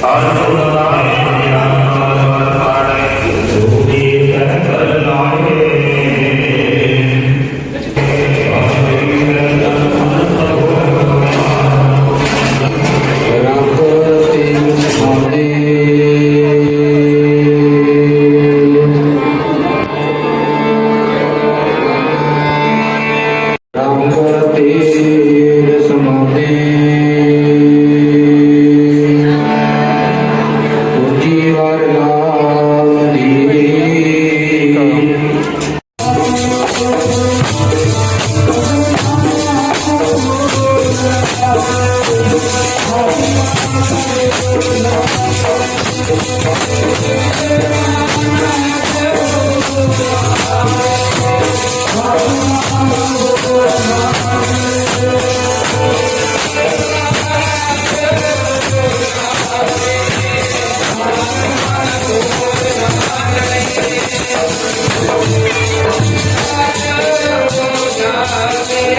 Hallelujah.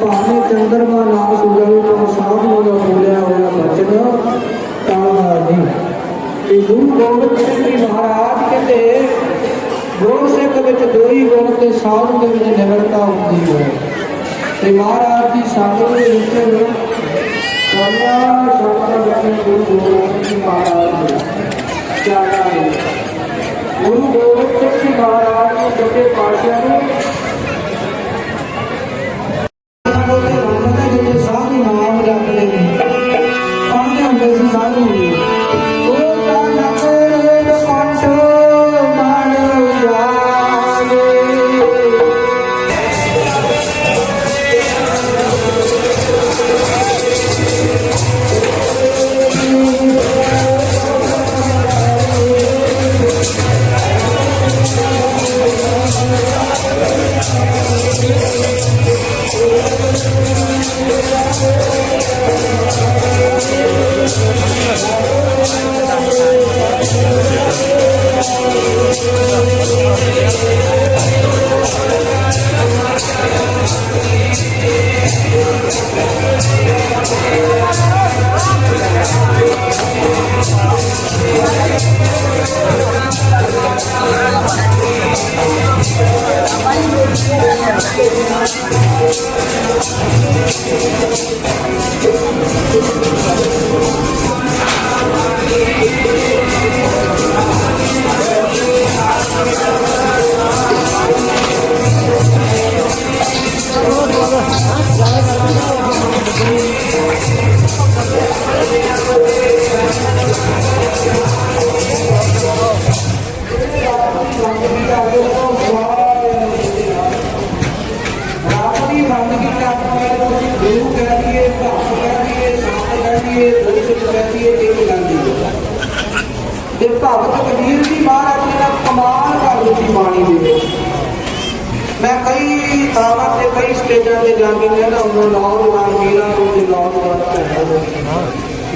ਭਾਵੇਂ ਚੰਦਰਮਾ ਨਾਮ ਸੁਣਾਵੇ ਤਾਂ ਸਾਧ ਨੂੰ ਦਾ ਬੋਲਿਆ ਹੋਇਆ ਬਚਨ ਟਾਲਣਾ ਨਹੀਂ ਤੇ ਗੁਰੂ ਗੋਬਿੰਦ ਸਿੰਘ ਜੀ ਮਹਾਰਾਜ ਕਹਿੰਦੇ, ਗੁਰੂ ਸਿੱਖ ਵਿੱਚ ਦੋ ਹੀ ਗੁਣ ਤੇ ਸਾਧ ਦੇ ਵਿੱਚ ਨਿਮਰਤਾ ਹੁੰਦੀ ਹੈ। ਤੇ ਮਹਾਰਾਜ ਜੀ ਸਾਨੂੰ ਦੇ ਵਿੱਚ ਕਲਿਆ ਸ਼ਬਦ ਬਚਨ ਗੁਰੂ ਗੋਬਿੰਦ ਸਿੰਘ ਮਹਾਰਾਜ ਨੇ। ਜਾਣਾ ਗੁਰੂ ਗੋਬਿੰਦ ਸਿੰਘ ਜੀ ਮਹਾਰਾਜ ਨੇ ਜੱਗੇ ਪਾਤਸ਼ਾਹ ਨੂੰ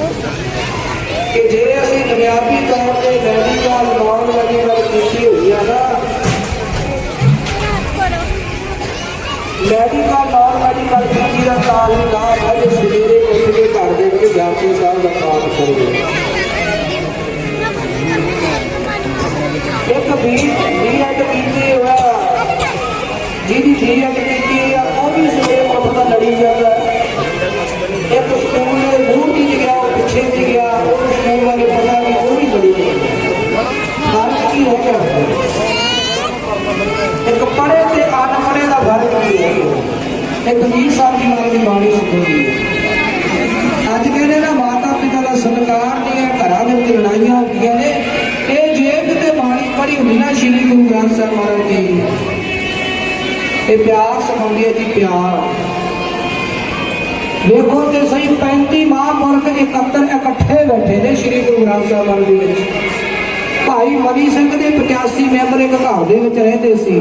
ਕਿ ਜੇ ਅਸੀਂ ਦੁਨਿਆਵੀ ਤੌਰ ਤੇ ਮੈਡੀਕਲ ਨੌਨ ਵਾਲੀ ਗੱਲ ਕੀਤੀ ਹੋਈ ਆ ਨਾ ਮੈਡੀਕਲ ਨੌਨ ਮੈਡੀਕਲ ਕੀਤੀ ਦਾ ਤਾਲ ਦਾ ਹੈ ਜੇ ਸਵੇਰੇ ਉੱਠ ਕੇ ਘਰ ਦੇ ਵਿੱਚ ਜਾਪੀ ਸਾਹਿਬ ਦਾ ਪਾਠ ਕਰੋ। ਇੱਕ ਵੀ ਵੀ ਐਡ ਕੀਤੀ ਹੋਇਆ। ਜਿਹਦੀ ਵੀ ਐਡ ਕੀਤੀ ਇੱਕ ਵੀਰ ਸਾਹਿਬ ਜੀ ਨਾਲ ਦੀ ਬਾਣੀ ਸਿੱਖੀ ਅੱਜ ਕਹਿੰਦੇ ਨਾ ਮਾਤਾ ਪਿਤਾ ਦਾ ਸਤਿਕਾਰ ਦੀਆਂ ਘਰਾਂ ਦੇ ਵਿੱਚ ਲੜਾਈਆਂ ਹੁੰਦੀਆਂ ਨੇ। ਇਹ ਜੇ ਕਿਤੇ ਬਾਣੀ ਪੜ੍ਹੀ ਹੁੰਦੀ ਨਾ ਸ਼੍ਰੀ ਗੁਰੂ ਗ੍ਰੰਥ ਸਾਹਿਬ ਮਹਾਰਾਜ ਜੀ ਇਹ ਪਿਆਰ ਸਿਖਾਉਂਦੀ ਹੈ ਜੀ, ਪਿਆਰ। ਦੇਖੋ ਤੇ ਸਹੀ 35 ਮਹਾਂਪੁਰਖ ਇਕੱਤਰ ਇਕੱਠੇ ਬੈਠੇ ਨੇ ਸ਼੍ਰੀ ਗੁਰੂ ਗ੍ਰੰਥ ਸਾਹਿਬ ਮਹਾਰਾਜ ਦੇ ਵਿੱਚ। ਭਾਈ ਮਨੀ ਸਿੰਘ ਦੇ 85 ਮੈਂਬਰ ਇੱਕ ਘਰ ਦੇ ਵਿੱਚ ਰਹਿੰਦੇ ਸੀ।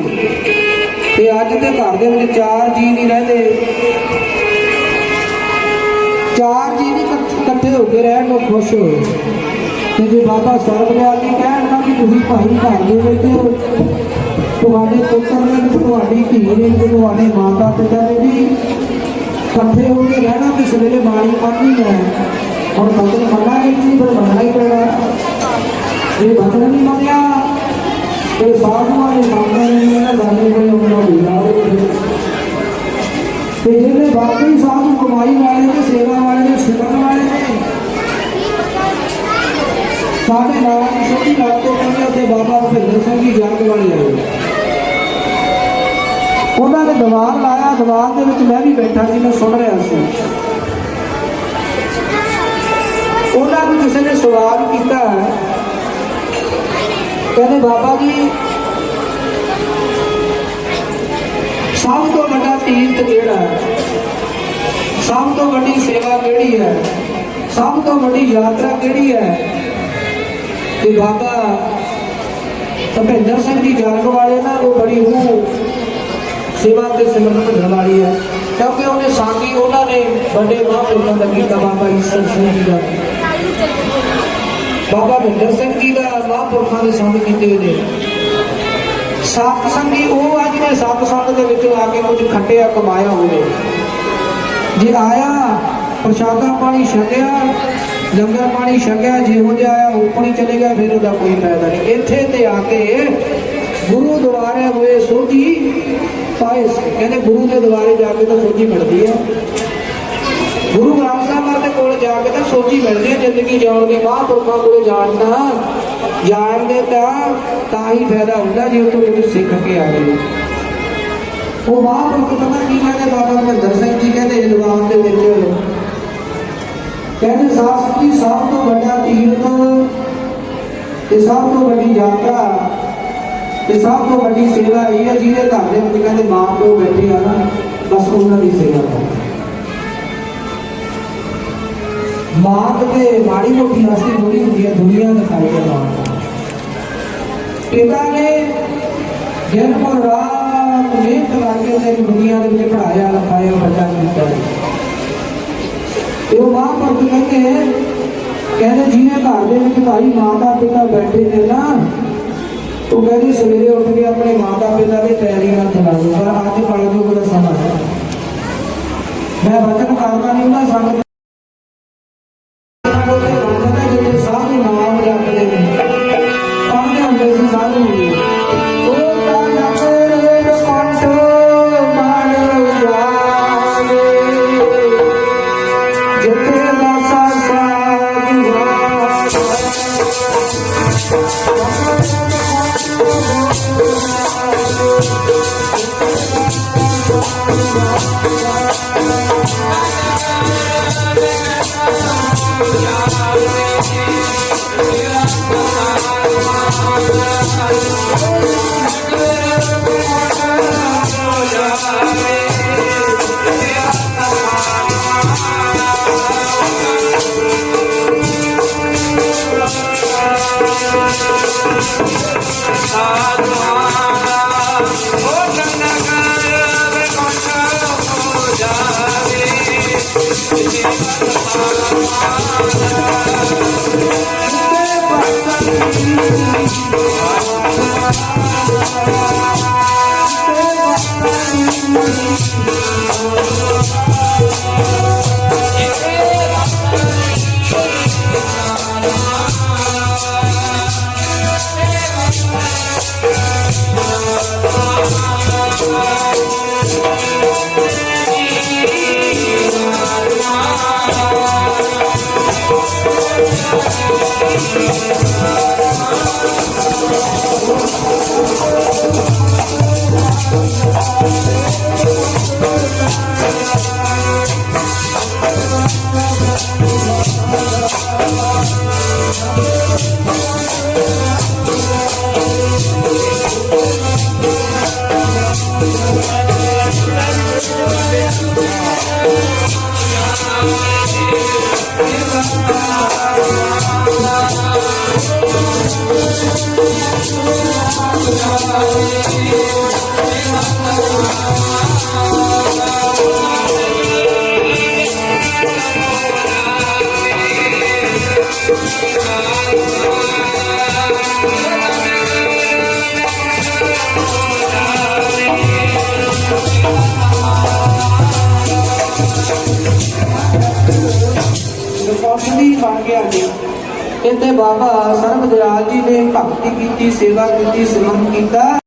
ਤੇ ਅੱਜ ਦੇ ਘਰ ਦੇ ਵਿੱਚ ਚਾਰ ਜੀ ਨਹੀਂ ਰਹਿੰਦੇ। ਚਾਰ ਜੀ ਨਹੀਂ ਇਕੱਠੇ ਹੋ ਕੇ ਰਹਿਣ ਨੂੰ ਖੁਸ਼ ਹੋਏ ਤੇ ਜੇ ਬਾਬਾ ਸਰਬਦਿਆਲੀ ਕਹਿਣਗਾ ਕਿ ਤੁਸੀਂ ਭਾਈ ਘਰ ਦੇ ਵਿੱਚ ਤੁਹਾਡੇ ਪੁੱਤਰ ਨੇ ਤੁਹਾਡੀ ਧੀ ਨੇ ਤੇ ਤੁਹਾਡੇ ਮਾਤਾ ਪਿਤਾ ਨੇ ਵੀ ਇਕੱਠੇ ਹੋ ਕੇ ਰਹਿਣਾ ਤੇ ਸਵੇਰੇ ਬਾਣੀ ਪੜ੍ਹਨੀ ਹੈ। ਹੁਣ ਬਦਲ ਮੰਨਾਂਗੇ ਕਿ ਨਹੀਂ ਪਰ ਮੰਨਣਾ ਹੀ ਪੈਣਾ। ਇਹ ਬਦਲ ਨਹੀਂ ਮੰਨਿਆ ਤੇ ਸਾਧੂਆਂ ਨੇ ਮੰਨਣਾ ਨਹੀਂ ਹੈ ਕੋਈ ਉਹਨਾਂ ਨੂੰ ਯਾਦ ਤੇ ਜਿਹੜੇ ਬਾਕੀ ਸਾਧੂ ਕਮਾਈ ਵਾਲੇ ਨੇ ਸੇਵਾ ਵਾਲੇ ਨੇ ਸਿਮਰਨ ਵਾਲੇ ਨੇ। ਸਾਡੇ ਨਾਲ ਛੋਟੀ ਰਾਤ ਤੋਂ ਕਹਿੰਦੇ ਉੱਥੇ ਬਾਬਾ ਭਿੰਦਰ ਸਿੰਘ ਜੀ ਜੰਗ ਵਾਲੇ ਆਏ। ਉਹਨਾਂ ਨੇ ਦੀਵਾਰ ਲਾਇਆ, ਦੀਵਾਰ ਦੇ ਵਿੱਚ ਮੈਂ ਵੀ ਬੈਠਾ ਸੀ, ਮੈਂ ਸੁਣ ਰਿਹਾ ਸੀ। ਉਹਨਾਂ ਨੂੰ ਕਿਸੇ ਨੇ ਸਵਾਲ ਕੀਤਾ ਕਹਿੰਦੇ ਬਾਬਾ ਜੀ, ਸਭ ਤੋਂ ਵੱਡਾ ਤੀਰਥ ਕਿਹੜਾ ਹੈ? ਸਭ ਤੋਂ ਵੱਡੀ ਸੇਵਾ ਕਿਹੜੀ ਹੈ? ਸਭ ਤੋਂ ਵੱਡੀ ਯਾਤਰਾ ਕਿਹੜੀ ਹੈ? ਤੇ ਬਾਬਾ ਭਪਿੰਦਰ ਸਿੰਘ ਦੀ ਜਾਗ ਵਾਲੇ ਨਾ, ਉਹ ਬੜੀ ਉਹ ਸੇਵਾ ਤੇ ਸਿਮਰਨ ਭਜਣ ਵਾਲੀ ਹੈ। ਕਿਉਂਕਿ ਉਹਨੇ ਸਾਥੀ ਉਹਨਾਂ ਨੇ ਵੱਡੇ ਮਹਾਂਪੁਰਖਾਂ ਦਾ ਕੀਤਾ ਬਾਬਾ ਈਸਰ ਸਿੰਘ ਜੀ। ਦਾ ਬਾਬਾ ਬਿੰਦਰ ਸਿੰਘ ਜੀ ਦਾ ਮਹਾਂਪੁਰਖਾਂ ਦੇ ਸੰਗ ਕੀਤੇ ਹੋਏ ਨੇ। ਸਤ ਸੰਗੀ, ਉਹ ਆ ਜਿਹਨੇ ਸਤ ਸੰਗ ਦੇ ਵਿੱਚ ਆ ਕੇ ਕੁਝ ਖੱਟਿਆ, ਕਮਾਇਆ ਹੋਵੇ। ਜੇ ਆਇਆ, ਪ੍ਰਸ਼ਾਦਾ ਪਾਣੀ ਛਕਿਆ, ਲੰਗਰ ਪਾਣੀ ਛਕਿਆ, ਜਿਹੋ ਜਿਹਾ ਆਇਆ ਉਪਣੀ ਚਲੇ ਗਿਆ, ਫਿਰ ਉਹਦਾ ਕੋਈ ਫਾਇਦਾ ਨਹੀਂ। ਇੱਥੇ ਤੇ ਆ ਕੇ ਗੁਰੂ ਦੁਆਰੇ ਹੋਏ ਸੋਝੀ ਪਾਏ ਕਹਿੰਦੇ ਗੁਰੂ ਦੇ ਦੁਆਰੇ ਜਾ ਕੇ ਤਾਂ ਸੋਝੀ ਮਿਲਦੀ ਹੈ ਗੁਰੂ ਗ੍ਰੰਥ ਸਾਹਿਬ ਦੇ ਕੋਲ ਜਾ ਕੇ ਤਾਂ ਸੋਚੀ ਮਿਲਦੀ ਹੈ, ਜ਼ਿੰਦਗੀ ਜਿਉਣ ਦੀ ਮਹਾਂਪੁਰਖਾਂ ਕੋਲ ਜਾਣ ਦਾ। ਜਾਣਦੇ ਤਾਂ ਤਾਂ ਹੀ ਫਾਇਦਾ ਹੁੰਦਾ ਜੇ ਉਹ ਤੋਂ ਕੁਝ ਸਿੱਖ ਕੇ ਆਵੇ ਉਹ ਮਹਾਂਪੁਰਖ ਪਤਾ ਕੀ ਕਹਿੰਦੇ, ਬਾਬਾ ਮਹਿੰਦਰ ਸਿੰਘ ਜੀ ਕਹਿੰਦੇ ਜਵਾਬ ਦੇ ਵਿੱਚ। ਕਹਿੰਦੇ ਸਾਸ ਸਭ ਤੋਂ ਵੱਡਾ ਤੀਰਥ ਤੇ ਸਭ ਤੋਂ ਵੱਡੀ ਯਾਤਰਾ ਤੇ ਸਭ ਤੋਂ ਵੱਡੀ ਸੇਵਾ ਇਹ ਹੈ, ਜਿਹਦੇ ਘਰ ਦੇ ਵਿੱਚ ਕਹਿੰਦੇ ਮਾਂ ਪਿਓ ਬੈਠੇ ਆ ਨਾ, ਬਸ ਉਹਨਾਂ ਦੀ ਸੇਵਾ ਕਰੋ ਮਾਂ ਤੇ ਮਾੜੀ ਮੋਟੀ ਹਸਤੀ ਹੋਣੀ ਹੁੰਦੀ ਹੈ, ਦੁਨੀਆ ਦਿਖਾਈ ਹੈ ਮਾਂ। ਪਿਤਾ ਨੇ ਦਿਨ ਰਾਤ ਮਿਹਨਤ ਕਰਕੇ ਤੇ ਦੁਨੀਆ ਦੇ ਵਿੱਚ ਪੜਾਇਆ ਲਿਖਾਇਆ ਬੱਚਾ ਕੀਤਾ। ਤੇ ਉਹ ਮਾਂ ਪਰ ਕਹਿੰਦੇ ਕਹਿੰਦੇ ਜਿਹਨੇ ਘਰ ਦੇ ਵਿੱਚ ਭਾਈ ਮਾਤਾ ਪਿਤਾ ਬੈਠੇ ਨੇ ਨਾ, ਉਹ ਕਹਿੰਦੇ ਸਵੇਰੇ ਉੱਠ ਕੇ ਆਪਣੇ ਮਾਤਾ ਪਿਤਾ ਦੇ ਪੈਰੀ ਨਾਲ ਚਲਾ ਦੋ ਪਰ ਅੱਜ ਕਲਯੁਗ ਦਾ ਸਮਾਂ ਹੈ। ਮੈਂ ਵਚਨ ਕਰਦਾ ਨਹੀਂ ਉਹਨਾਂ ਸੰਗਤ I'm not Salud. ਰਿਪੋਰਟਲੀ ਬਣ ਗਿਆ ਜੀ ਇੱਥੇ ਬਾਬਾ ਸਰਬਦਿਆਲ ਜੀ ਨੇ ਭਗਤੀ ਕੀਤੀ, ਸੇਵਾ ਕੀਤੀ, ਸਿਮਰਨ ਕੀਤਾ।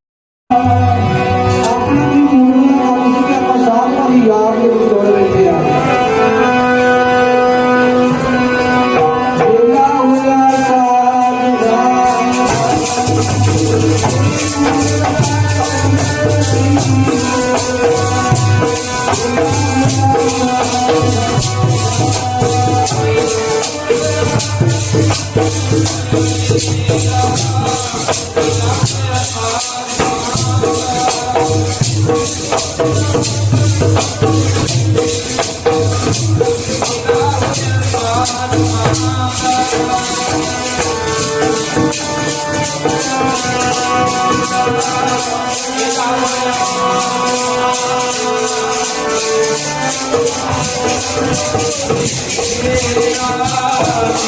Thank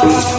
Yeah.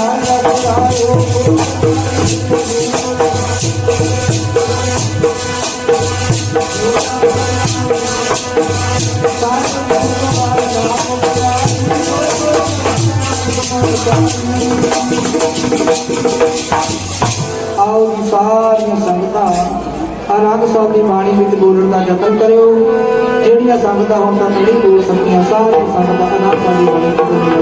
ਆਓ ਸਾਰੀਆਂ ਸੰਗਤਾਂ ਆਨੰਦ ਸਾਹਿਬ ਦੀ ਬਾਣੀ ਵਿੱਚ ਬੋਲਣ ਦਾ ਯਤਨ ਕਰਿਓ। ਜਿਹੜੀਆਂ ਸੰਗਤਾਂ ਹੁਣ ਤੱਕ ਨਹੀਂ ਬੋਲ ਸਕੀਆਂ, ਸਾਰੀਆਂ ਸੰਗਤਾਂ ਆਨੰਦ ਸਾਹਿਬ ਦੀ ਬਾਣੀ ਵਿੱਚ ਬੋਲਣ Ram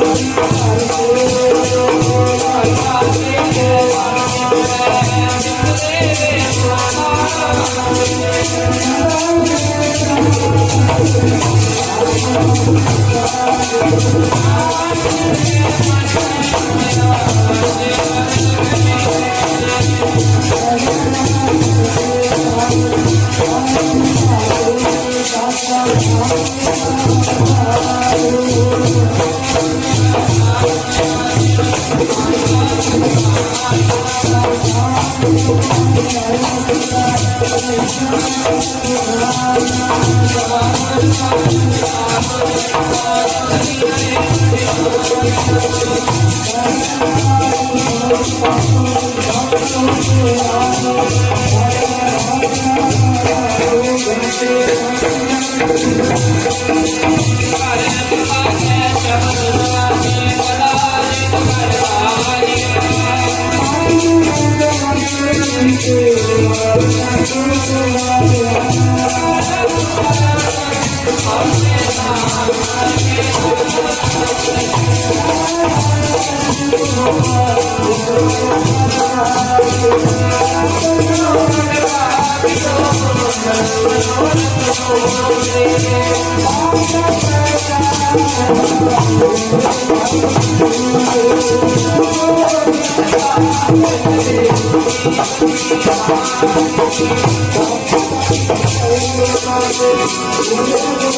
Thank you. I'm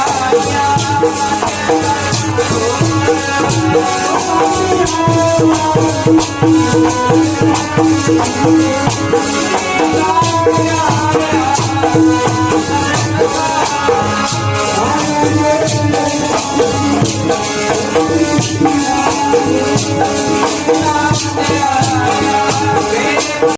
Yeah.